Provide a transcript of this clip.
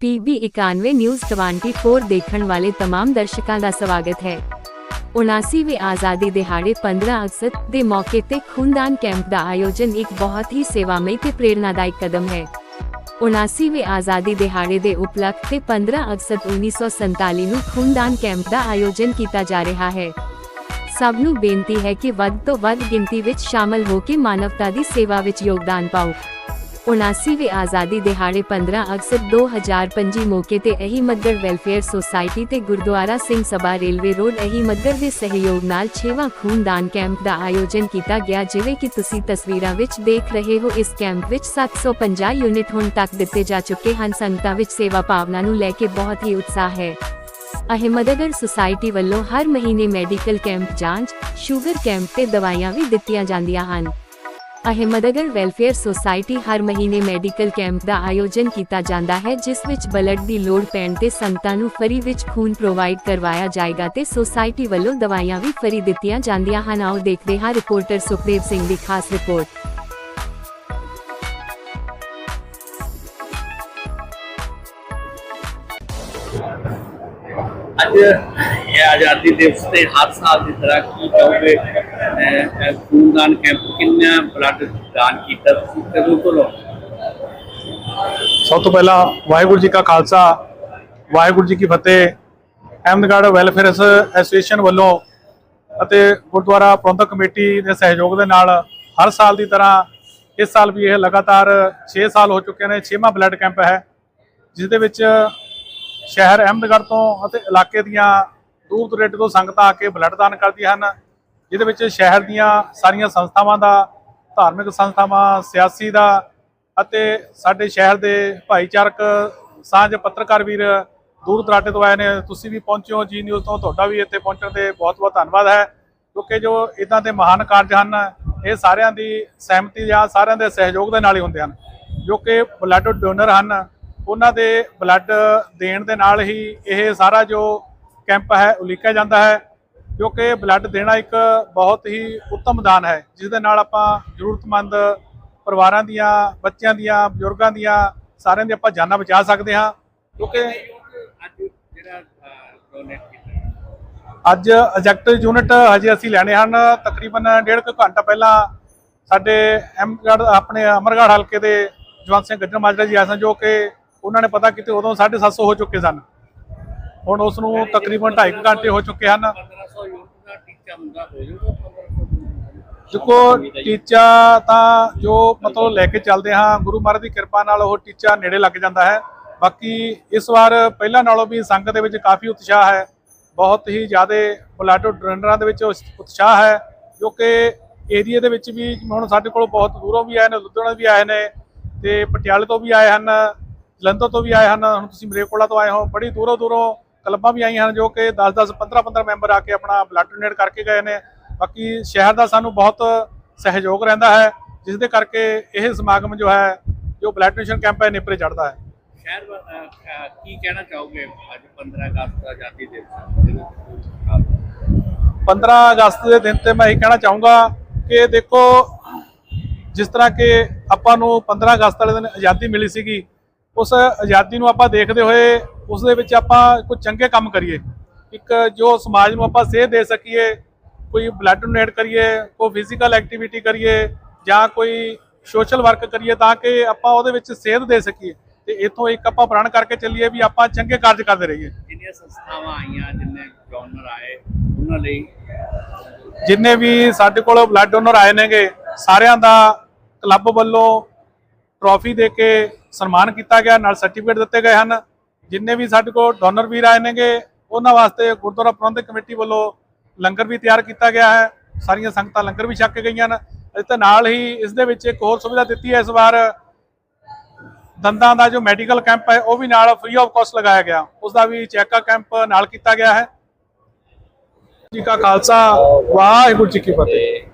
PB 91 news 24 ਦੇਖਣ ਵਾਲੇ तमाम ਦਰਸ਼ਕਾਂ ਦਾ ਸਵਾਗਤ ਹੈ 79ਵੇਂ ਆਜ਼ਾਦੀ ਦਿਹਾੜੇ 15 ਅਗਸਤ ਦੇ ਮੌਕੇ ਤੇ ਖੂਨਦਾਨ ਕੈਂਪ ਦਾ ਆਯੋਜਨ ਇੱਕ ਬਹੁਤ ਹੀ ਸੇਵਾਮਈ ਤੇ ਪ੍ਰੇਰਨਾਦਾਇਕ ਕਦਮ ਹੈ 79ਵੇਂ ਆਜ਼ਾਦੀ ਦਿਹਾੜੇ ਦੇ ਉਪਲਕਖ ਤੇ 15 ਅਗਸਤ 1947 ਨੂੰ ਖੂਨਦਾਨ ਕੈਂਪ ਦਾ ਆਯੋਜਨ ਕੀਤਾ ਜਾ ਰਿਹਾ ਹੈ ਸਭ ਨੂੰ ਬੇਨਤੀ ਹੈ ਕਿ ਵੱਧ ਤੋਂ ਵੱਧ ਗਿਣਤੀ ਵਿੱਚ ਸ਼ਾਮਲ ਹੋ ਕੇ ਮਾਨਵਤਾ ਦੀ ਸੇਵਾ ਵਿੱਚ ਯੋਗਦਾਨ ਪਾਓ 79ਵੇਂ ਆਜ਼ਾਦੀ ਦਿਹਾੜੇ 15 ਅਗਸਤ 2025 ਮੌਕੇ ਤੇ ਅਹਿਮਦਗੜ ਵੈਲਫੇਅਰ ਸੁਸਾਇਟੀ ਤੇ ਗੁਰਦੁਆਰਾ ਸਿੰਘ ਸਭਾ ਰੇਲਵੇ ਰੋਡ ਅਹਿਮਦਗੜ ਦੇ ਸਹਿਯੋਗ ਨਾਲ 6ਵਾਂ ਖੂਨਦਾਨ ਕੈਂਪ ਦਾ ਆਯੋਜਨ ਕੀਤਾ ਗਿਆ, ਜਿਵੇਂ ਕਿ ਤੁਸੀਂ ਤਸਵੀਰਾਂ ਵਿੱਚ ਦੇਖ ਰਹੇ ਹੋ, ਇਸ ਕੈਂਪ ਵਿੱਚ 750 ਯੂਨਿਟ ਹੁਣ ਤੱਕ ਦਿੱਤੇ ਜਾ ਚੁੱਕੇ ਹਨ। ਸੰਗਤਾਂ ਵਿੱਚ ਸੇਵਾ ਭਾਵਨਾ ਨੂੰ ਲੈ ਕੇ ਬਹੁਤ ਹੀ ਉਤਸ਼ਾਹ ਹੈ। ਅਹਿਮਦਗੜ ਸੁਸਾਇਟੀ ਵੱਲੋਂ ਹਰ ਮਹੀਨੇ ਮੈਡੀਕਲ ਕੈਂਪ ਜਾਂਚ, ਸ਼ੂਗਰ ਕੈਂਪ ਤੇ ਦਵਾਈਆਂ ਵੀ ਦਿੱਤੀਆਂ ਜਾਂਦੀਆਂ ਹਨ। ਅਹਿਮਦਗੜ ਵੈਲਫੇਅਰ ਸੁਸਾਇਟੀ ਹਰ ਮਹੀਨੇ ਮੈਡੀਕਲ ਕੈਂਪ ਦਾ ਆਯੋਜਨ ਕੀਤਾ ਜਾਂਦਾ ਹੈ, ਜਿਸ ਵਿੱਚ ਬਲੱਡ ਦੀ ਲੋੜ ਪੈਣ ਤੇ ਸੰਗਤਾਂ ਨੂੰ ਫਰੀ ਵਿੱਚ ਖੂਨ ਪ੍ਰੋਵਾਈਡ ਕਰਵਾਇਆ ਜਾਏਗਾ ਤੇ ਸੁਸਾਇਟੀ ਵੱਲੋਂ ਦਵਾਈਆਂ ਵੀ ਫਰੀ ਦਿੱਤੀਆਂ ਜਾਂਦੀਆਂ ਹਨ। ਆਓ ਦੇਖਦੇ ਹਾਂ ਰਿਪੋਰਟਰ ਸੁਖਦੇਵ ਸਿੰਘ ਦੀ ਖਾਸ ਰਿਪੋਰਟ। ਅੱਜ ਇਹ ਆਜ਼ਾਦੀ ਦਿਵਸ ਤੇ ਹਰ ਸਾਲ ਦੀ ਤਰ੍ਹਾਂ ਕੀ ਕਹੋਗੇ? ਖੂਨਦਾਨ ਕੈਂਪ ਕਿੰਨਾ ਬਲੱਡ ਦਾਨ ਕੀਤਾ ਤੁਸੀਂ? ਕਦੋਂ ਤੋਂ ਸਭ ਤੋਂ ਪਹਿਲਾਂ ਵਾਹਿਗੁਰੂ ਜੀ ਕਾ ਖਾਲਸਾ, ਵਾਹਿਗੁਰੂ ਜੀ ਕੀ ਫਤਿਹ, ਅਹਿਮਦਗੜ੍ਹ ਵੈਲਫੇਅਰ ਐਸੋਸੀਏਸ਼ਨ ਵੱਲੋਂ ਅਤੇ ਗੁਰਦੁਆਰਾ ਪ੍ਰਬੰਧਕ ਕਮੇਟੀ ਦੇ ਸਹਿਯੋਗ ਦੇ ਨਾਲ ਹਰ ਸਾਲ ਦੀ ਤਰ੍ਹਾਂ ਇਸ ਸਾਲ ਵੀ ਇਹ ਲਗਾਤਾਰ 6 ਸਾਲ ਹੋ ਚੁੱਕੇ ਨੇ 6ਵਾਂ ਬਲੱਡ ਕੈਂਪ ਹੈ, ਜਿਸ ਦੇ ਵਿੱਚ ਸ਼ਹਿਰ ਅਹਿਮਦਗੜ੍ਹ ਤੋਂ ਅਤੇ ਇਲਾਕੇ ਦੀਆਂ ਦੂਰ ਦੁਰੇਡੇ ਤੋਂ ਸੰਗਤਾਂ ਆ ਕੇ ਬਲੱਡ ਦਾਨ ਕਰਦੀਆਂ ਹਨ, ਜਿਹਦੇ ਵਿੱਚ ਸ਼ਹਿਰ ਦੀਆਂ ਸਾਰੀਆਂ ਸੰਸਥਾਵਾਂ ਦਾ, ਧਾਰਮਿਕ ਸੰਸਥਾਵਾਂ, ਸਿਆਸੀ ਦਾ ਅਤੇ ਸਾਡੇ ਸ਼ਹਿਰ ਦੇ ਭਾਈਚਾਰਕ ਸਾਂਝ ਪੱਤਰਕਾਰ ਵੀਰ ਦੂਰ ਦਰਾਡੇ ਤੋਂ ਆਏ ਨੇ। ਤੁਸੀਂ ਵੀ ਪਹੁੰਚੇ ਜੀ ਨਿਊਜ਼ ਤੋਂ, ਤੁਹਾਡਾ ਵੀ ਇੱਥੇ ਪਹੁੰਚਣ ਤੇ ਬਹੁਤ-ਬਹੁਤ ਧੰਨਵਾਦ ਹੈ, ਕਿਉਂਕਿ ਜੋ ਇਦਾਂ ਦੇ ਮਹਾਨ ਕਾਰਜ ਹਨ, ਇਹ ਸਾਰਿਆਂ ਦੀ ਸਹਿਮਤੀ ਜਾਂ ਸਾਰਿਆਂ ਦੇ ਸਹਿਯੋਗ ਦੇ ਨਾਲ ਹੀ ਹੁੰਦੇ ਹਨ, ਜੋ ਕਿ ਬਲੱਡ ਡੋਨਰ ਹਨ, ਉਹਨਾਂ ਦੇ ਬਲੱਡ ਦੇਣ ਦੇ ਨਾਲ ਹੀ ਇਹ ਸਾਰਾ ਜੋ ਕੈਂਪ ਹੈ, ਉਲੀਕਿਆ ਜਾਂਦਾ ਹੈ ਕਿਉਂਕਿ ਬਲੱਡ ਦੇਣਾ ਇੱਕ ਬਹੁਤ ਹੀ ਉੱਤਮ ਦਾਨ ਹੈ। ਜਿਸ ਦੇ ਨਾਲ ਆਪਾਂ ਜ਼ਰੂਰਤਮੰਦ ਪਰਿਵਾਰਾਂ ਦੀਆਂ, ਬੱਚਿਆਂ ਦੀਆਂ, ਬਜ਼ੁਰਗਾਂ ਦੀਆਂ, ਸਾਰਿਆਂ ਦੀ ਆਪਾਂ ਜਾਨਾਂ ਬਚਾ ਸਕਦੇ ਹਾਂ ਕਿਉਂਕਿ ਅੱਜ ਜਿਹੜਾ ਯੂਨਿਟ ਹਜੇ ਅਸੀਂ ਲੈਣੇ ਹਨ, ਤਕਰੀਬਨ ਡੇਢ ਕੁ ਘੰਟਾ ਪਹਿਲਾਂ ਸਾਡੇ ਅਹਿਮਦਗੜ੍ਹ, ਆਪਣੇ ਅਮਰਗੜ੍ਹ ਹਲਕੇ ਦੇ ਜਵੰਤ ਸਿੰਘ ਗੱਜਰ ਮਾਜਰਾ ਜੀ ਆਏ ਸਨ, ਜੋ ਕਿ ਉਹਨਾਂ ਨੇ ਪਤਾ ਕੀਤੇ ਉਦੋਂ 750 ਹੋ ਚੁੱਕੇ ਸਨ। ਹੁਣ ਉਸ ਨੂੰ ਤਕਰੀਬਨ 2.5 ਘੰਟੇ ਹੋ ਚੁੱਕੇ ਹਨ। ਦੇਖੋ, ਟੀਚਾ ਤਾਂ ਜੋ ਮਤਲਬ ਲੈ ਕੇ ਚੱਲਦੇ ਹਾਂ, ਗੁਰੂ ਮਹਾਰਾਜ ਦੀ ਕਿਰਪਾ ਨਾਲ ਉਹ ਟੀਚਾ ਨੇੜੇ ਲੱਗ ਜਾਂਦਾ ਹੈ। ਬਾਕੀ ਇਸ ਵਾਰ ਪਹਿਲਾਂ ਨਾਲੋਂ ਵੀ ਸੰਗਤ ਦੇ ਵਿੱਚ ਕਾਫੀ ਉਤਸ਼ਾਹ ਹੈ। ਬਹੁਤ ਹੀ ਜ਼ਿਆਦਾ ਪਲਾਟੋ ਡਰਨਰਾਂ ਦੇ ਵਿੱਚ ਉਸ- ਉਤਸ਼ਾਹ ਹੈ, ਜੋ ਕਿ ਏਰੀਆ ਦੇ ਵਿੱਚ ਵੀ ਹੁਣ ਸਾਡੇ ਕੋਲ ਬਹੁਤ ਦੂਰੋਂ ਵੀ ਆਏ ਨੇ, ਲੁਧਿਆਣਾ ਵੀ ਆਏ ਨੇ ਤੇ ਪਟਿਆਲੇ ਤੋਂ ਵੀ ਆਏ ਹਨ, ਜਲੰਧਰ ਤੋਂ ਵੀ ਆਏ ਹਨ। ਹੁਣ ਤੁਸੀਂ ਮਰੇਕੋਲਾ ਤੋਂ ਆਏ ਹੋ, ਬੜੀ ਦੂਰੋਂ ਦੂਰੋਂ ਕਲੱਬਾਂ ਵੀ ਆਈਆਂ ਹਨ ਜੋ ਕਿ 10-10 15-15 ਮੈਂਬਰ ਆ ਕੇ ਆਪਣਾ ਬਲੱਡ ਡੋਨੇਟ ਕਰਕੇ ਗਏ ਨੇ। ਬਾਕੀ ਸ਼ਹਿਰ ਦਾ ਸਾਨੂੰ ਬਹੁਤ ਸਹਿਯੋਗ ਰਹਿੰਦਾ ਹੈ ਜਿਸ ਦੇ ਕਰਕੇ ਇਹ ਸਮਾਗਮ ਜੋ ਹੈ ਜੋ ਬਲੱਡ ਡੋਨੇਸ਼ਨ ਕੈਂਪ ਹੈ ਨੇਪਰੇ ਚੜਦਾ ਹੈ। ਸ਼ਹਿਰ ਕੀ ਕਹਿਣਾ ਚਾਹੋਗੇ ਅੱਜ 15 ਅਗਸਤ ਦਾ ਆਜ਼ਾਦੀ ਦਿਵਸ 15 ਅਗਸਤ ਦੇ ਦਿਨ ਤੇ ਮੈਂ ਇਹ ਕਹਿਣਾ ਚਾਹੂੰਗਾ ਕਿ ਦੇਖੋ ਜਿਸ ਤਰ੍ਹਾਂ ਕਿ ਆਪਾਂ ਨੂੰ 15 ਅਗਸਤ ਵਾਲੇ ਦਿਨ ਆਜ਼ਾਦੀ ਮਿਲੀ ਸੀਗੀ ਉਸ ਆਜ਼ਾਦੀ ਨੂੰ ਆਪਾਂ ਦੇਖਦੇ ਹੋਏ ਉਸ ਦੇ ਵਿੱਚ ਆਪਾਂ ਕੁਝ ਚੰਗੇ ਕੰਮ ਕਰੀਏ। ਇੱਕ ਜੋ ਸਮਾਜ ਨੂੰ ਆਪਾਂ ਸੇਧ ਦੇ ਸਕੀਏ ਕੋਈ ਬਲੱਡ ਡੋਨੇਟ ਕਰੀਏ ਕੋਈ ਫਿਜ਼ੀਕਲ ਐਕਟੀਵਿਟੀ ਕਰੀਏ ਜਾਂ ਕੋਈ ਸੋਸ਼ਲ ਵਰਕ ਕਰੀਏ ਤਾਂ ਕਿ ਆਪਾਂ ਉਹਦੇ ਵਿੱਚ ਸੇਧ ਦੇ ਸਕੀਏ। ਤੇ ਇਥੋਂ ਇੱਕ ਆਪਾਂ ਪ੍ਰਣ ਕਰਕੇ ਚੱਲੀਏ ਵੀ ਆਪਾਂ ਚੰਗੇ ਕਾਰਜ ਕਰਦੇ ਰਹੀਏ। ਜਿੰਨੀਆਂ ਸੰਸਥਾਵਾਂ ਆਈਆਂ ਜਿੰਨੇ ਡੋਨਰ ਆਏ ਉਹਨਾਂ ਲਈ? ਜਿੰਨੇ ਵੀ ਸਾਡੇ ਕੋਲ ਬਲੱਡ ਡੋਨਰ ਆਏ ਨੇਗੇ ਸਾਰਿਆਂ ਦਾ ਕਲੱਬ ਵੱਲੋਂ ਟਰੋਫੀ ਦੇ ਕੇ ਸਨਮਾਨ ਕੀਤਾ ਗਿਆ, ਨਾਲ ਸਰਟੀਫਿਕੇਟ ਦਿੱਤੇ ਗਏ ਹਨ। ਜਿੰਨੇ ਵੀ ਸਾਡੇ ਕੋਲ ਡੋਨਰ ਵੀਰ ਆਏ ਨੇਗੇ, ਉਹਨਾਂ ਵਾਸਤੇ ਗੁਰਦੁਆਰਾ ਪ੍ਰਬੰਧਕ ਕਮੇਟੀ ਵੱਲੋਂ ਲੰਗਰ ਵੀ ਤਿਆਰ ਕੀਤਾ ਗਿਆ ਹੈ। ਸਾਰੀਆਂ ਸੰਗਤਾਂ ਲੰਗਰ ਵੀ ਛਕ ਕੇ ਗਈਆਂ ਹਨ। ਇਸ 'ਤੇ ਨਾਲ ਹੀ ਇਸ ਦੇ ਵਿੱਚ ਇੱਕ ਹੋਰ ਸੁਵਿਧਾ ਦਿੱਤੀ ਹੈ ਇਸ ਵਾਰ। ਦੰਦਾਂ ਦਾ ਜੋ ਮੈਡੀਕਲ ਕੈਂਪ ਹੈ, ਉਹ ਵੀ ਨਾਲ ਫ੍ਰੀ ਆਫ ਕਾਸਟ ਲਗਾਇਆ ਗਿਆ। ਉਸ ਦਾ ਵੀ ਚੈੱਕਅਪ ਕੈਂਪ ਨਾਲ ਕੀਤਾ ਗਿਆ ਹੈ। ਜੀ ਕਾ ਖਾਲਸਾ, ਵਾਹਿਗੁਰੂ ਜੀ ਕੀ ਫਤਿਹ।